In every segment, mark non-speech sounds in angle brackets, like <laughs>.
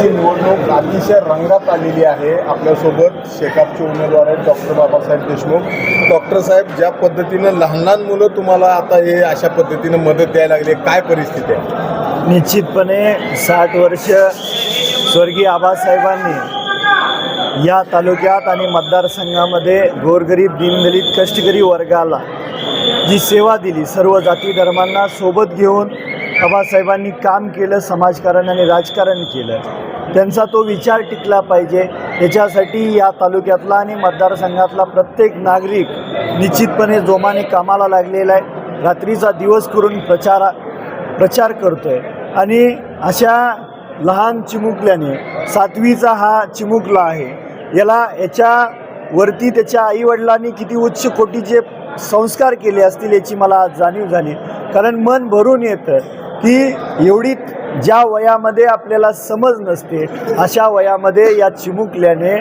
लोकसभेची निवडणूक अतिशय रंगात आलेली आहे. आपल्यासोबत शेकापचे उमेदवार आहेत डॉक्टर बाबासाहेब देशमुख. डॉक्टर साहेब ज्या पद्धतीनं लहान लहान मुलं तुम्हाला आता हे अशा पद्धतीनं मदत द्यायला लागली आहे, काय परिस्थिती आहे? निश्चितपणे साठ वर्ष स्वर्गीय आबासाहेबांनी या तालुक्यात आणि मतदारसंघामध्ये गोरगरीब दिनदलित कष्टकरी वर्गाला जी सेवा दिली सर्व जाती धर्मांना सोबत घेऊन आबासाहेबांनी काम केलं समाजकारण आणि राजकारण केलं. त्यांचा तो विचार टिकला पाहिजे. याच्यासाठी या तालुक्यातला आणि मतदारसंघातला प्रत्येक नागरिक निश्चितपणे जोमाने कामाला लागलेला आहे. रात्रीचा दिवस करून प्रचारा प्रचार करतोय. आणि अशा लहान चिमुकल्याने सातवीचा हा चिमुकला आहे. याला याच्यावरती त्याच्या आईवडिलांनी किती उच्च कोटीचे संस्कार केले असतील याची मला जाणीव झाली. कारण मन भरून येतं की एवढी ज्या वयामध्ये आपल्याला समज नसते अशा वयामध्ये या चिमुकल्याने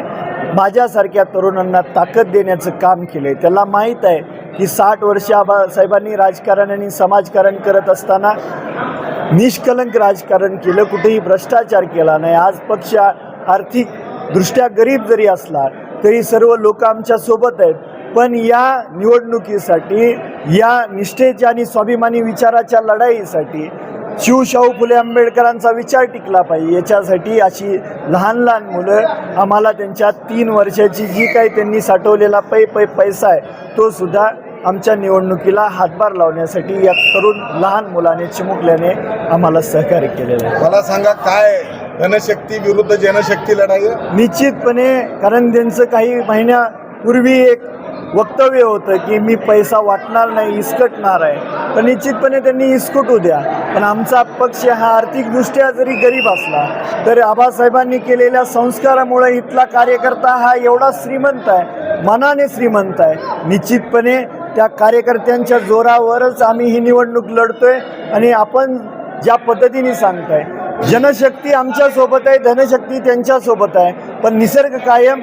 माझ्यासारख्या तरुणांना ताकद देण्याचं काम केलं आहे त्याला माहीत आहे की साठ वर्ष आबासाहेबांनी राजकारण आणि समाजकारण करत असताना निष्कलंक राजकारण केलं कुठेही भ्रष्टाचार केला नाही. आज पक्ष आर्थिक दृष्ट्या गरीब जरी असला तरी सर्व लोक आमच्यासोबत आहेत. पण या निवडणुकीसाठी या निष्ठेच्या आणि स्वाभिमानी विचाराच्या लढाईसाठी शिवशाहू फुले आंबेडकरांचा विचार टिकला पाहिजे याच्यासाठी अशी लहान लहान मुलं आम्हाला त्यांच्या तीन वर्षाची जी काही त्यांनी साठवलेला पै पै पैसा आहे तो सुद्धा आमच्या निवडणुकीला हातभार लावण्यासाठी या तरुण लहान मुलाने चिमुकल्याने आम्हाला सहकार्य केलेलं आहे मला सांगा काय धनशक्ती विरुद्ध जनशक्ती लढाई? निश्चितपणे कारण त्यांचं काही महिन्यापूर्वी एक वक्तव्य होतं की मी पैसा वाटणार नाही इसकटणार आहे. तर निश्चितपणे त्यांनी इसकटू द्या. पण आमचा पक्ष हा आर्थिकदृष्ट्या जरी गरीब असला तरी आबासाहेबांनी केलेल्या संस्कारामुळे इथला कार्यकर्ता हा एवढा श्रीमंत आहे मनाने श्रीमंत आहे. निश्चितपणे त्या कार्यकर्त्यांच्या जोरावरच आम्ही ही निवडणूक लढतोय आणि आपण ज्या पद्धतीने सांगताय जनशक्ती आमच्यासोबत आहे धनशक्ती त्यांच्यासोबत आहे. पण निसर्ग कायम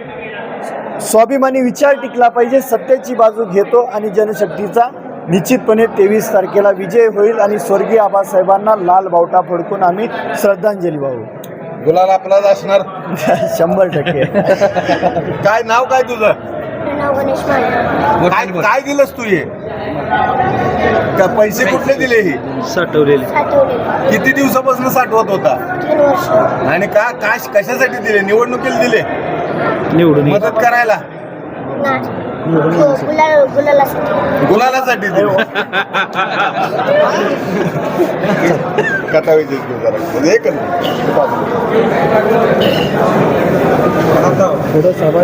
स्वाभिमानी विचार टिकला पाहिजे सत्याची बाजू घेतो आणि जनशक्तीचा निश्चितपणे तेवीस तारखेला विजय होईल आणि स्वर्गीय आबासाहेबांना लाल बावटा फडकून आम्ही श्रद्धांजली वाहू. गुलाल आपलाच असणार. <laughs> शंभर टक्के. काय नाव काय तुझं? नाव गणेश माने. काय काय दिलंस तू हे? का पैसे कुठले दिले हे? साठवलेले. साठवले किती दिवसापासून साठवत होता? आणि का काय कशासाठी दिले? निवडणुकीला दिले? निवडून मदत करायला? हो, गुलाल गुलालासाठी. दिले. कथा विजय जरा. सभा